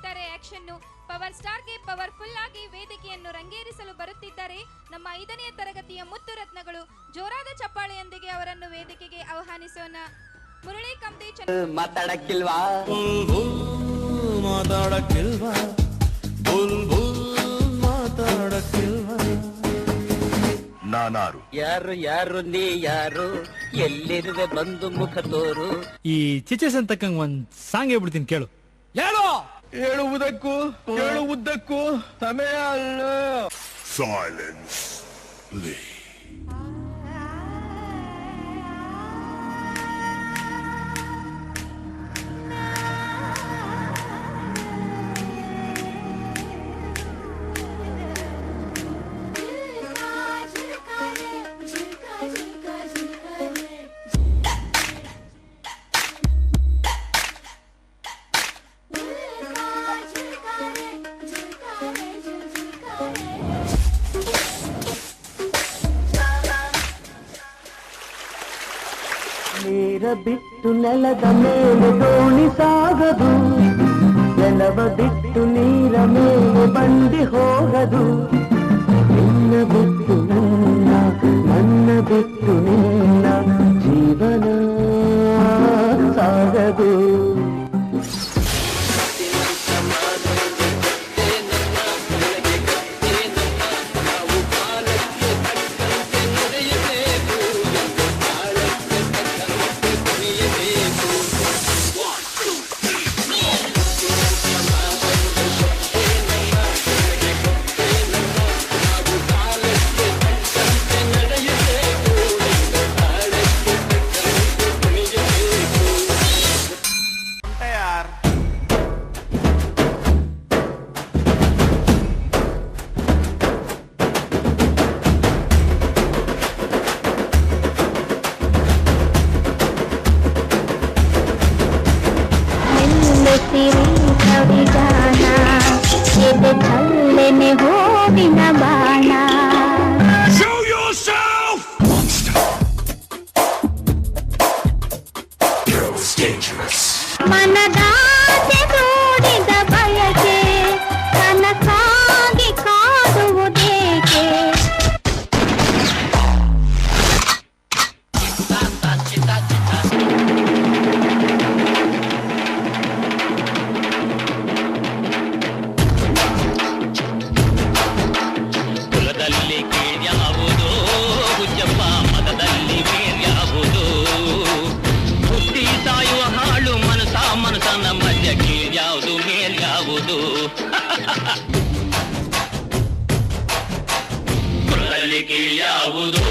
ಮಾಡ್ತಿದ್ದಾರೆ action power ಸ್ಟಾರ್ಗೆ powerful ಆಗಿ ವೇದಿಕೆಯನ್ನು ರಂಗೇರಿಸಲು ಬರುತ್ತಿದ್ದಾರೆ. ನಮ್ಮ ಐದನೇ ತರಗತಿಯ ಮುತ್ತು ರತ್ನಗಳು ಜೋರಾದ ಚಪ್ಪಾಳೆಯೊಂದಿಗೆ ಅವರನ್ನು ವೇದಿಕೆಗೆ ಆಹ್ವಾನಿಸೋಣ. ಮುರಳಿ ಕಂಬಿ ಮಾತಾಡಕ್ಕಿಲ್ವಾ? ಮಾತಾಡಕ್ಕಿಲ್ವಾ? ಮಾತಾಡಕ್ಕಿಲ್ವಾ? ನಾನಾರು. ಯಾರು ಯಾರು ನೀ ಯಾರು? ಎಲ್ಲಿರುವೆ ಬಂದು ಮುಖ ತೋರು? ಈ ಚಿಚಸ್ ಅಂತಕ್ಕಂಗ್ ಒಂದ್ ಸಾಂಗ್ ಹೇಳ್ಬಿಡ್ತೀನಿ ಕೇಳು. ಹೇಳು! ಹೇಳುವುದಕ್ಕೂ ಹೇಳುವುದಕ್ಕೂ ಸಮಯ ಅಲ್ಲ. ಸೈಲೆನ್ಸ್ ನೀರ ಬಿಟ್ಟು ನೆಲದ ಮೇಲೆ ದೋಣಿ ಸಾಗದು ನೆಲವ ಬಿಟ್ಟು ನೀರ ಮೇಲೆ ಬಂಡಿ ಹೋಗದು ನಿನ್ನ ಬಿಟ್ಟು ನನ್ನ ನನ್ನ ಬಿಟ್ಟು Show yourself! Monster. Girls dangerous. Manada ಕುಲದಲ್ಲಿ ಕೀಳ್ಯಾವುದು